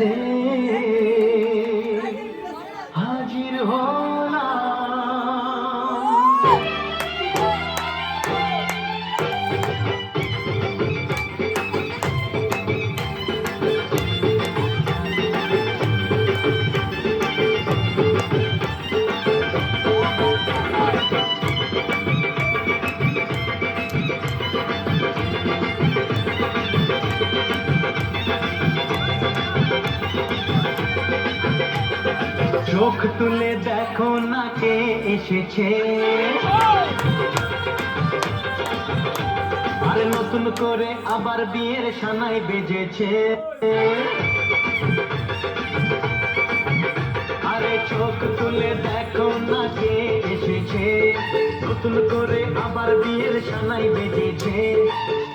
যেতে চোখ তুলে দেখো না কে এসেছে। আরে নতুন করে আবার বিয়ের সানাই বেজেছে। আরে চোখ তুলে দেখো না কে এসেছে। নতুন করে আবার বিয়ের বেজেছে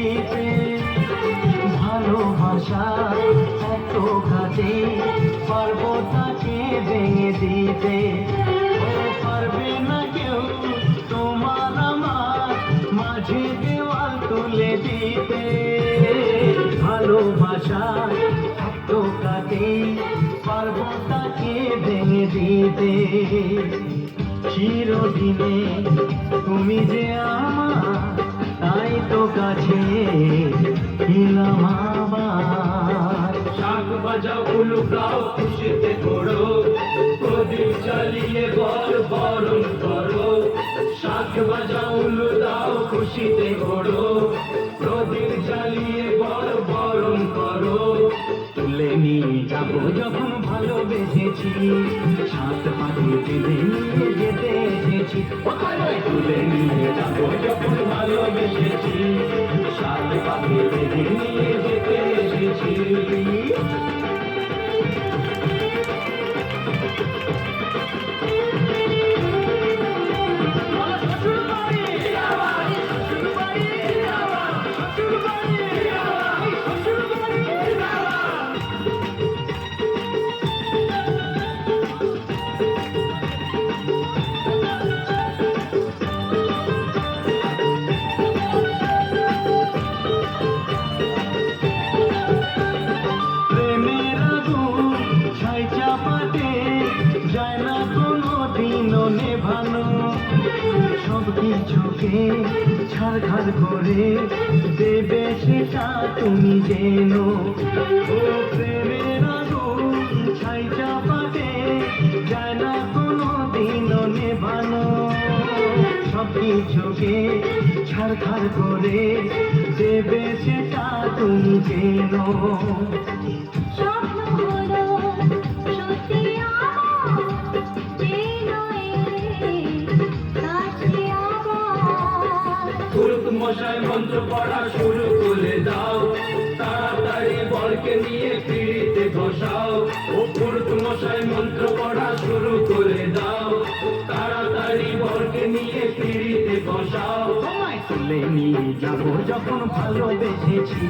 তুলে ভালোবাসা এত ঘাটে পারব তাকে ভেঙে দিতে পারবে না কেউ তোমার আমার মাঝে দেওয়াল তুলে দিতে। ভালোবাসা এত কাটে পারব তাকে ভেঙে দিতে। চিরদিনে উলুকাও খুশিতে করো প্রদীপ চালিয়ে বর বরণ করো। শাক বাজাও দাও খুশিতে করো প্রদীপ চালিয়ে বর বরণ করো। তুলে নিয়ে যাব যখন ভালোবেসেছি। সাত পাখি বেঁধে নিয়ে যেতে এসেছি। তুলে নিয়ে যাব যখন ভালোবেসেছি। সাত পাখি বেঁধে নিয়ে যেতে এসেছি। সব কিছুকে ছাড়খাড় করে দেবে সেটা তুমি যেন ও প্রেমের আগুন ছাই চাপাতে যায় না কোনো দিনও সব কিছুকে করে দেবে সেটা তুমি যেন স্বপ্ন মশাই মন্ত্র পড়া শুরু করে দাও। তাড়াতাড়ি বলকে নিয়ে পিড়িতে বসাও। ও পুরুত মশাই মন্ত্র পড়া শুরু করে দাও। তাড়াতাড়ি বলকে নিয়ে পিড়িতে বসাও। তোমায় তুলে নিয়ে যাব যখন ভালোবেসেছি।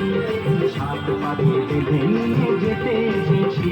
সাত বেঁধে নিয়ে যেতে এসেছি।